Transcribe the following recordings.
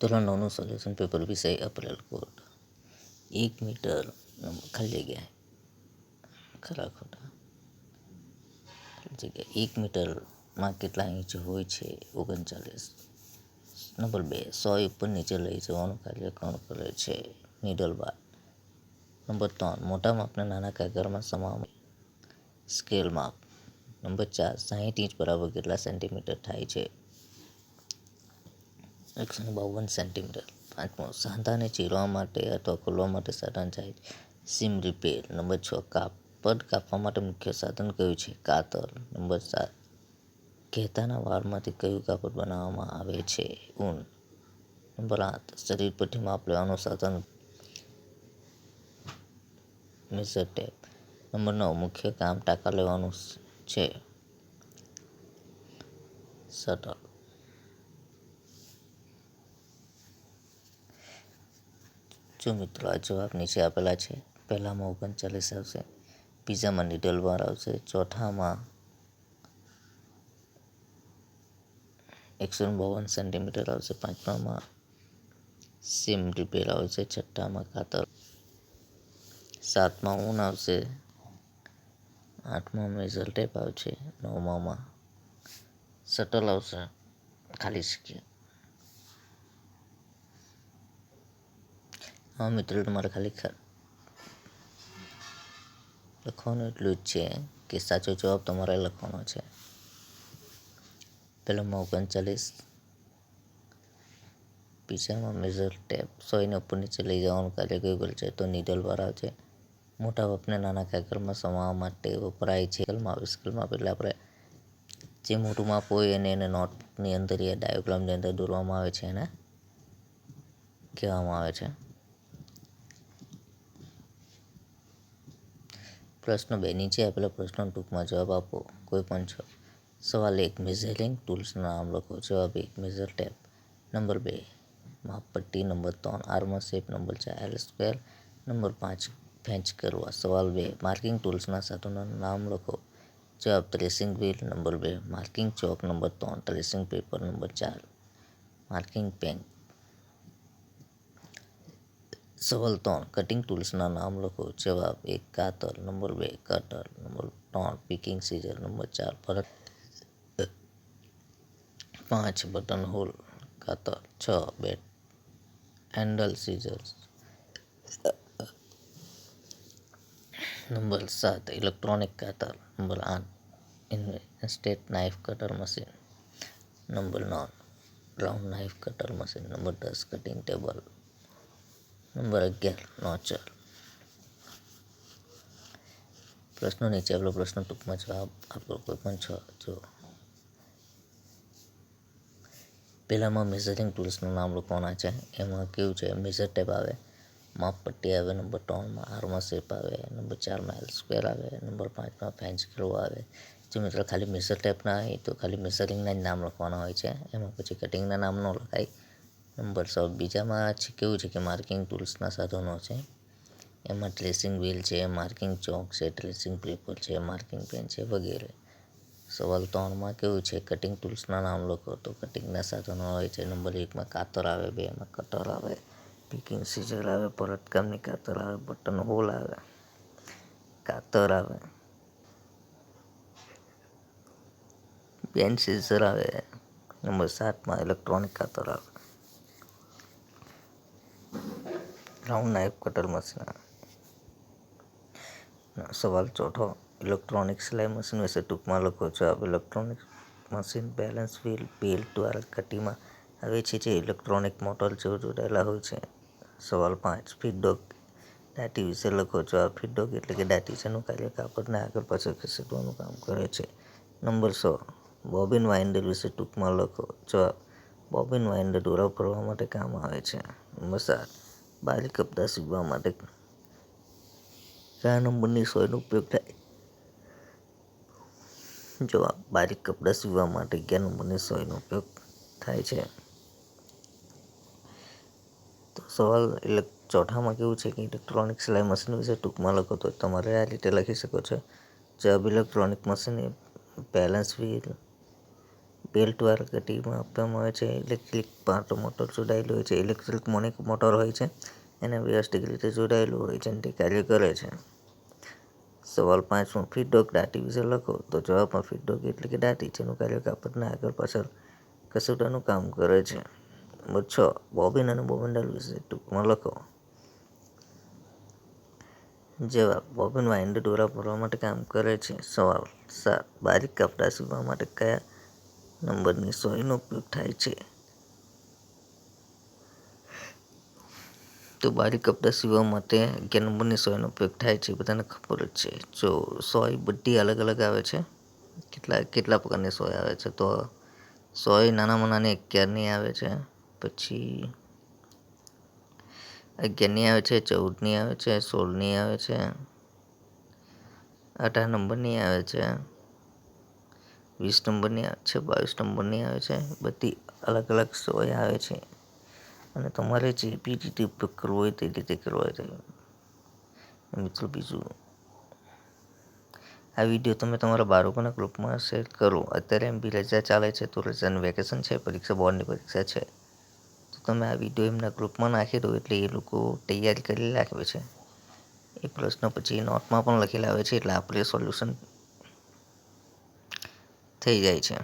ધોરણ નવનું solution paper વિષય અપરેલ code એક મીટર ખાલી જગ્યા ખરા ખોટા. ખાલી જગ્યા એક મીટરમાં કેટલા ઇંચ હોય છે? ઓગણચાલીસ. નંબર બે, સો ઉપર નીચે લઈ જવાનું કાર્ય કોણ કરે છે નીડલ બાર નંબર ત્રણ, મોટા માપના નાના કાગળમાં સમાવવા સ્કેલ માપ. નંબર ચાર, સાહીઠ ઇંચ બરાબર કેટલા સેન્ટીમીટર થાય છે? એકસો બાવન સેન્ટીમીટર પાંચમો સાંધાને ચીરવા માટે અથવા ખોલવા માટે સાધન જાય સીમ રિપેર નંબર છ, કાપડ કાપવા માટે મુખ્ય સાધન કયું છે? કાતર. નંબર સાત ઘેટાના વાળમાંથી કયું કાપડ બનાવવામાં આવે છે? ઊન. નંબર આઠ, શરીર પરથી માપ લેવાનું સાધન. Measure tap. નંબર નવ, મુખ્ય કામ ટાંકા લેવાનું છે. શટલ જો મિત્રો, આ જવાબ નીચે આપેલા છે. પહેલામાં ઓગણચાલીસ આવશે. બીજામાં નીડલ બાર આવશે. ચોથામાં એકસો બાવન સેન્ટીમીટર આવશે. પાંચમામાં સીમ રિપેર આવશે. છઠ્ઠામાં ખાતર. સાતમાં ઊન આવશે. આઠમાં મેઝલ ટેપ આવશે. નવમામાં શટલ આવશે. ખાલી શક્ય હા, મિત્રો તમારે ખાલી લખવાનું એટલું જ છે કે સાચો જવાબ તમારે લખવાનો છે. પહેલામાં ઓગણચાલીસ. બીજામાં મેઝર ટેપ સોયને ઉપર નીચે લઈ જવાનું કાર્ય કયું કરે છે, તો નીડલ વાર છે. મોટા વપને નાના કાગળમાં સમાવવા માટે વપરાય છે. સ્કેલમાં સ્કેલમાં એટલે આપણે જે મોટું માપ હોય એને એને નોટબુકની અંદર યા ડાયોગ્રામની અંદર દોરવામાં આવે છે, એને કહેવામાં આવે છે. પ્રશ્ન બે, નીચે આપેલા પ્રશ્નો ટૂંકમાં જવાબ આપો. કોઈ પણ છ. સવાલ એક મેઝરિંગ ટૂલ્સનું નામ લખો. જવાબ એક મેઝર ટેપ નંબર બે માપપટ્ટી નંબર ત્રણ આર્મર શેપ નંબર ચાર એલ સ્ક્વેર નંબર પાંચ ફેંચ કરવા. સવાલ બે માર્કિંગ ટૂલ્સના સાધનોનું નામ લખો. જવાબ ટ્રેસિંગ વ્હીલ નંબર બે માર્કિંગ ચોક. નંબર ત્રણ ટ્રેસિંગ પેપર નંબર ચાર માર્કિંગ પેન સવાલ ત્રણ કટિંગ ટૂલ્સના નામ લખો જવાબ એક કાતર નંબર બે કટર નંબર ત્રણ પિકિંગ સીઝર નંબર ચાર ભરત પાંચ બટન હોલ કાતર છ બેટ હેન્ડલ સીઝર્સ નંબર સાત ઇલેક્ટ્રોનિક કાતર નંબર આઠ ઇન્સ્ટેટ નાઇફ કટર મશીન નંબર નવ round knife cutter machine number દસ કટિંગ ટેબલ નંબર અગિયાર નો ચાર પ્રશ્નો નીચે આપણો પ્રશ્ન ટૂંકમાં જવાબ આપો, કોઈ પણ છ, જો. પહેલાંમાં મેઝરિંગ ટૂલ્સનું નામ લખવાના છે. એમાં કેવું છે? મેઝર ટેપ આવે, માપ પટ્ટી આવે નંબર ત્રણમાં આરમાં શેપ આવે નંબર ચારમાં એલ સ્ક્વેર આવે નંબર પાંચમાં ફેન્સ કિલો આવે. જો મિત્રો ખાલી મેઝર ટેપના હોય, તો ખાલી મેઝરિંગના જ નામ લખવાના હોય છે. એમાં પછી કટિંગના નામ ન લખાય. નંબર સો બીજામાં છે, કેવું છે કે માર્કિંગ ટૂલ્સના સાધનો છે? એમાં ટ્રેસિંગ વ્હીલ છે માર્કિંગ ચોક છે ટ્રેસિંગ પેપર છે માર્કિંગ પેન છે વગેરે. સવાલ ત્રણમાં કેવું છે? કટિંગ ટૂલ્સના નામ લખો તો કટિંગના સાધનો હોય છે. નંબર એકમાં કાતર આવે, બેમાં કટર આવે પિકિંગ સીઝર આવે પરતકામની કાતર આવે બટન હોલ આવે, કાતર આવે પેન સીઝર આવે, નંબર સાતમાં ઇલેક્ટ્રોનિક કાતર આવે. રાઉન્ડ નાઇફ કટર મશીન સવાલ ચોથો ઇલેક્ટ્રોનિક સિલાઈ મશીન વિશે ટૂંકમાં લખો જવાબ electronic machine balance wheel belt દ્વારા કટીમાં આવે છે જે ઇલેક્ટ્રોનિક મોટર જેવું જોડાયેલા હોય છે સવાલ પાંચ ફીડડોગ દાટી વિશે લખો જવાબ ફીડડોગ એટલે કે દાટી જેનું કાર્ય કાપડને આગળ પાછળ ખસેડવાનું કામ કરે છે નંબર સો બોબિન વાઇન્ડર વિશે ટૂંકમાં લખો જવાબ બોબિન વાઇન્ડર દોરા ફરવા માટે કામ આવે છે નંબર સાત બારી કપડાં સીવવા માટે કયા નંબરની સોયનો ઉપયોગ થાય. જવાબ બારીક કપડાં સીવવા માટે કયા નંબરની સોયનો ઉપયોગ થાય છે. તો સવાલ એટલે ચોથામાં કેવું છે કે ઇલેક્ટ્રોનિક સિલાઈ મશીન વિશે ટૂંકમાં લખો તો તમારે આ રીતે લખી શકો છો. જવાબ ઇલેક્ટ્રોનિક મશીન બેલેન્સ વ્હીલ બેલ્ટવાળા કટીમાં આપવામાં આવે છે. ઇલેક્ટ્રિક પાર્ટ મોટર જોડાયેલું હોય છે. ઇલેક્ટ્રિક મોનિક મોટર હોય છે. એને વ્યવસ્થિત રીતે જોડાયેલું હોય છે અને તે કાર્ય કરે છે. સવાલ પાંચમો ફીડબેક દાટી વિશે લખો? તો જવાબમાં ફીડબેક એટલે કે દાટી, જેનું કાર્ય કાપડના આગળ પાછળ ખસેડવાનું કામ કરે છે. નંબર છ, બોબિન અને બોબિન્ડલ વિશે ટૂંકમાં લખો. જવાબ બોબિન વાઇન્ડ દોરા ભરવા માટે કામ કરે છે. સવાલ સાત, બારીક કપડાં સીવવા માટે કયા નંબરની સોયનો ઉપયોગ થાય છે. તો બારી કપડાં સીવવા માટે અગિયાર નંબરની સોયનો ઉપયોગ થાય છે બધાને ખબર જ છે. જો સોય બધી અલગ અલગ આવે છે, કેટલા કેટલા પ્રકારની સોય આવે છે? તો સોય નાનામાં નાની અગિયારની આવે છે, પછી અગિયારની આવે છે, ચૌદની આવે છે, સોળની આવે છે અઢાર નંબરની આવે છે. વીસ નંબરની છે, બાવીસ નંબરની આવે છે, બધી અલગ અલગ સોય આવે છે. અને તમારે જે બી રીતે ઉપયોગ કરવો હોય તે રીતે કરવો હોય મિત્રો બીજું, આ વીડિયો તમે તમારા બાળકોના ગ્રુપમાં શેર કરો. અત્યારે એમ બી રજા ચાલે છે, તો રજાનું વેકેશન છે, પરીક્ષા, બોર્ડની પરીક્ષા છે. તો તમે આ વીડિયો એમના ગ્રુપમાં નાખી દો એટલે એ લોકો તૈયારી કરી રાખે છે. એ પ્રશ્ન પછી નોટમાં પણ લખેલા આવે છે, એટલે આપણે સોલ્યુશન થઈ જાય છે.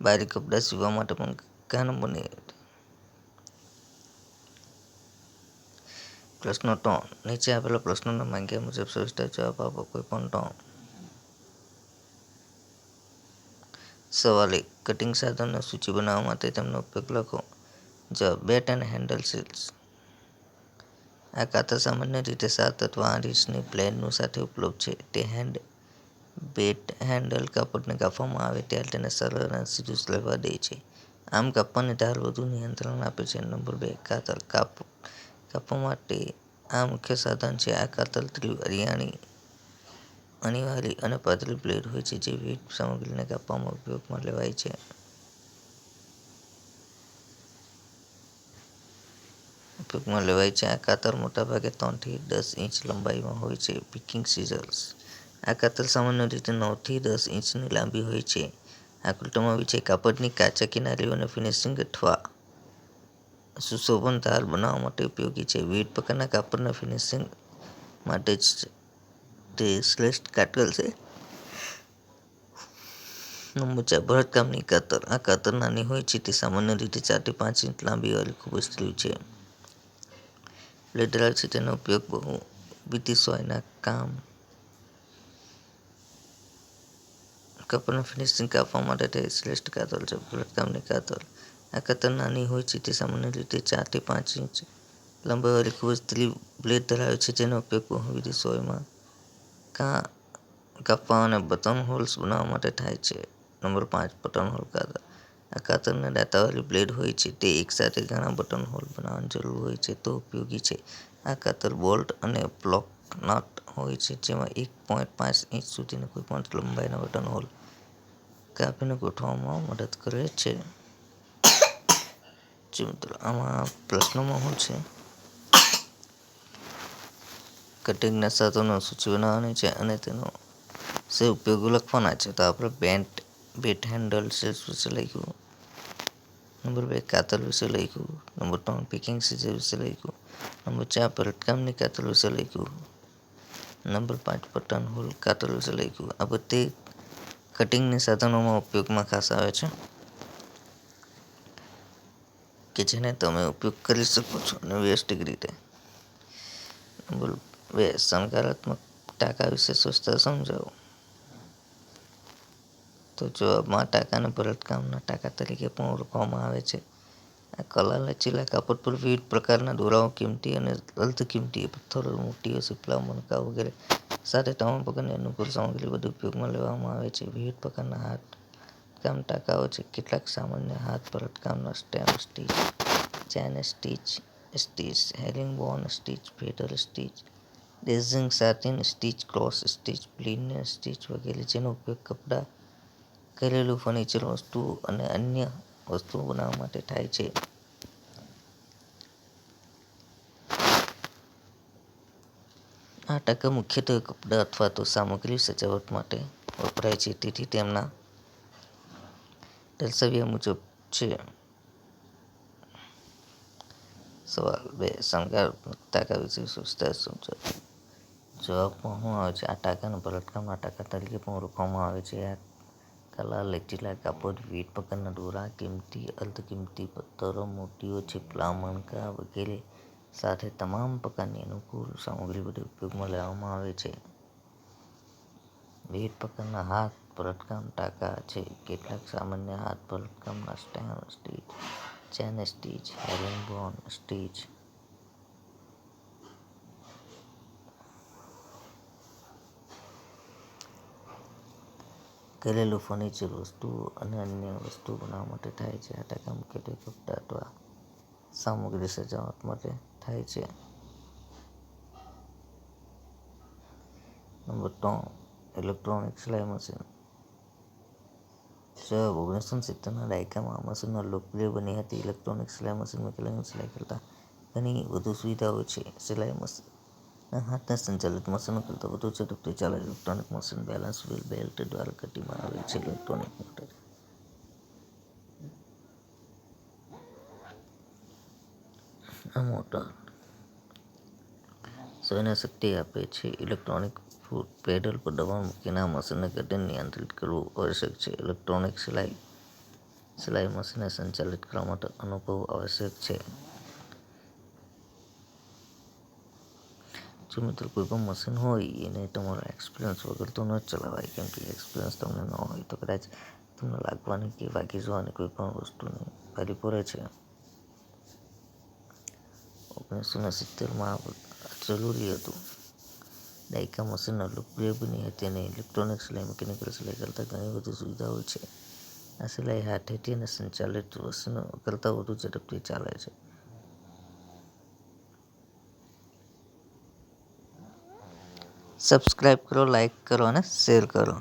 બારી કપડાં સીવવા માટે પણ કયા નંબરની પ્રશ્નો ટોન નીચે આપેલા પ્રશ્નોના માંગ્યા મુજબ સવિસ્તર જવાબ આપો. કોઈ પણ ત્રણ. સવાલ કટિંગ સાધનની સૂચિ બનાવવા માટે તેમનો ઉપયોગ લખો. જવાબ બેટ અને હેન્ડલ સીલ્સ આ કાતર સામાન્ય રીતે સાત અથવા આઠ ઇંચની પ્લેનનું સાથે ઉપલબ્ધ છે. તે હેન્ડ બેટ હેન્ડલ કાપડને કાપવામાં આવે ત્યારે તેને સરળ અને સીધું લેવા દે છે. આમ કાપવાની ધાર વધુ નિયંત્રણ આપે છે. નંબર બે કાતર કાપ, કાપવા માટે આ મુખ્ય સાધન છે. આ કાતર ત્રિવારી અનિવાર્ય અને પાતળી બ્લેડ હોય છે જે વિવિધ સામગ્રીને કાપવામાં ઉપયોગમાં લેવાય છે. ઉપયોગમાં લેવાય છે. આ કાતર મોટાભાગે ત્રણથી દસ ઇંચ લંબાઈમાં હોય છે. પિકિંગ સિઝર્સ આ કાતર સામાન્ય રીતે નવથી દસ ઇંચની લાંબી હોય છે. આ કુટુંબમાં વિજય કાપડની કાચા કિનારીઓને ફિનિશિંગ અથવા સુશોભન ધાર બનાવવા માટે ઉપયોગી છે. વિવિધ પ્રકારના કાપડના ફિનિશિંગ માટે જ તે શ્રેષ્ઠ કાતલ છે. ચાર ભરતકામની કાતર. આ કાતર નાની હોય છે, તે સામાન્ય રીતે ચારથી પાંચ ઇંચ લાંબી વાળી ખૂબ જ સ્લીવ છે. ધરાવે છે, તેનો ઉપયોગ બહુ બીતી સોયના કામ કપડાનું ફિનિશિંગ કાપવા માટે તે શ્રેષ્ઠ કાતર છે, ભરતકામની કાતર આ કાતર નાની હોય છે, તે સામાન્ય રીતે ચારથી પાંચ ઇંચ લંબાઈવાળી ખૂબ જ સ્લીવ બ્લેડ ધરાવે છે, તેનો ઉપયોગ બહુવિધ સોયમાં કા કાપવા અને બટન હોલ્સ બનાવવા માટે થાય છે. નંબર પાંચ, બટન હોલ કાતર. આ કાતરના દાંતાવાળી બ્લેડ હોય છે. તે એકસાથે ઘણા બટન હોલ બનાવવાની જરૂર હોય છે. તો ઉપયોગી છે. આ કાતર બોલ્ટ અને બ્લોક નટ હોય છે, જેમાં એક પોઈન્ટ પાંચ ઇંચ સુધીના કોઈપણ લંબાઈના બટન હોલ કાપીને ગોઠવવામાં મદદ કરે છે. જે મિત્રો, આમાં પ્રશ્નોમાં શું છે? કટિંગના સાધનો સૂચિ બનાવવાની છે અને તેનો સે ઉપયોગો લખવાના છે. તો આપણે બેન્ટ બેટ હેન્ડલ સેલ્સ વિશે લખ્યું. નંબર બે કાતર વિશે લખ્યું. નંબર ત્રણ પિકિંગ સીઝર વિશે લખ્યું. નંબર ચાર, ભરતકામની કાતર વિશે લખ્યું. નંબર પાંચ બટન હોલ કાતર વિશે લખ્યું. આ બધી કટિંગની સાધનોમાં ઉપયોગમાં ખાસ આવે છે કે જેને તમે ઉપયોગ કરી શકો છો અને વ્યવસ્થિત રીતે નંબર બે સકારાત્મક ટાંકા વિશે સ્વસ્થતા સમજાવો. તો જવાબમાં ટાંકાને ભરતકામના ટાંકા તરીકે પણ ઓળખવામાં આવે છે. આ કલા લચીલા કાપડ પર વિવિધ પ્રકારના દોરાઓ, કિંમતી અને અર્ધ કિંમતી પથ્થરો મોટીઓ સીપલા મણકા વગેરે સાથે તમામ પ્રકારની અનુકૂળ સામગ્રી બધું ઉપયોગમાં લેવામાં આવે છે. વિવિધ પ્રકારના હાથ કામ ટાંકાઓ છે. કેટલાક સામાન્ય હાથ ભરતકામના stem stitch, chain stitch stitch herringbone stitch feather stitch daisy satin stitch cross stitch linear stitch વગેરે, જેનો ઉપયોગ કપડાં, ઘરેલું ફર્નિચર વસ્તુઓ અને અન્ય વસ્તુઓ બનાવવા માટે થાય છે. આ ટકા મુખ્યત્વે કપડાં અથવા તો સામગ્રી સજાવટ માટે વપરાય છે. તેથી તેમના દર્શાવ્યા મુજબ છે. સવાલ બે, શણગાર તાકા વિશે સુસ્તા સમજાવો. જવાબમાં આવે છે આ ટાંકાને ભરતકામના ટાંકા તરીકે પણ ઓળખવામાં આવે છે. આ કલા લચીલા કાપડ, વિવિધ પ્રકારના દોરા, કિંમતી, અર્ધકિંમતી પથ્થરો, મોતીઓ, છીપલા મણકા વગેરે સાથે તમામ પ્રકારની અનુકૂળ સામગ્રી વડે ઉપયોગમાં લેવામાં આવે છે. વિવિધ પ્રકારના હાથ ભરતકામ ટાંકા છે. કેટલાક સામાન્ય હાથ ભરતકામના stem stitch, chain stitch, herringbone stitch ઘરેલું ફર્નિચર વસ્તુઓ અને અન્ય વસ્તુઓ બનાવવા માટે થાય છે. મુખ્યત્વે કપડાં અથવા સામગ્રી સજાવટ માટે થાય છે. નંબર ત્રણ ઇલેક્ટ્રોનિક સિલાઈ મશીન. જવાબ ઓગણીસો સિત્તેરના દાયકામાં આ મશીનો લોકપ્રિય બની હતી. ઇલેક્ટ્રોનિક સિલાઈ મશીન કલરની સિલાઈ કરતાં ઘણી વધુ સુવિધાઓ છે. સિલાઈ મશીન હાથથી સંચાલિત મશીનો કરતાં વધુ ઝડપથી ચાલે electronic machine balance wheel belt દ્વારા ગતિમાન આવે છે. ઇલેક્ટ્રોનિક મોટર આ મોટર સ્વયંને શક્તિ આપે છે. ઇલેક્ટ્રોનિક પેડલ પર દબાણ મૂકીને મશીનને ગતિને નિયંત્રિત કરવું આવશ્યક છે. ઇલેક્ટ્રોનિક સિલાઈ સિલાઈ મશીનને સંચાલિત કરવા માટે અનુભવ આવશ્યક છે. જો મિત્રો, કોઈ પણ મશીન હોય, એને તમારો એક્સપિરિયન્સ વગર તો ન ચલાવાય. કેમ કે એક્સપિરિયન્સ તમને ન હોય તો કદાચ તમને લાગવાની કે વાગી જવાની કોઈ પણ વસ્તુની ફરી પડે છે. ઓગણીસો ને સિત્તેરમાં જરૂરી હતું. દાયકા મશીનો લોકપ્રિય બની હતી અને ઇલેક્ટ્રોનિક સિલાઈ મિકેનિકલ સિલાઈ કરતાં ઘણી બધી સુવિધાઓ છે. આ સિલાઈ હાથેથી સંચાલિત મશીનો કરતાં વધુ ઝડપથી ચાલે છે. સબસ્ક્રાઇબ કરો, લાઇક કરો અને શેર કરો.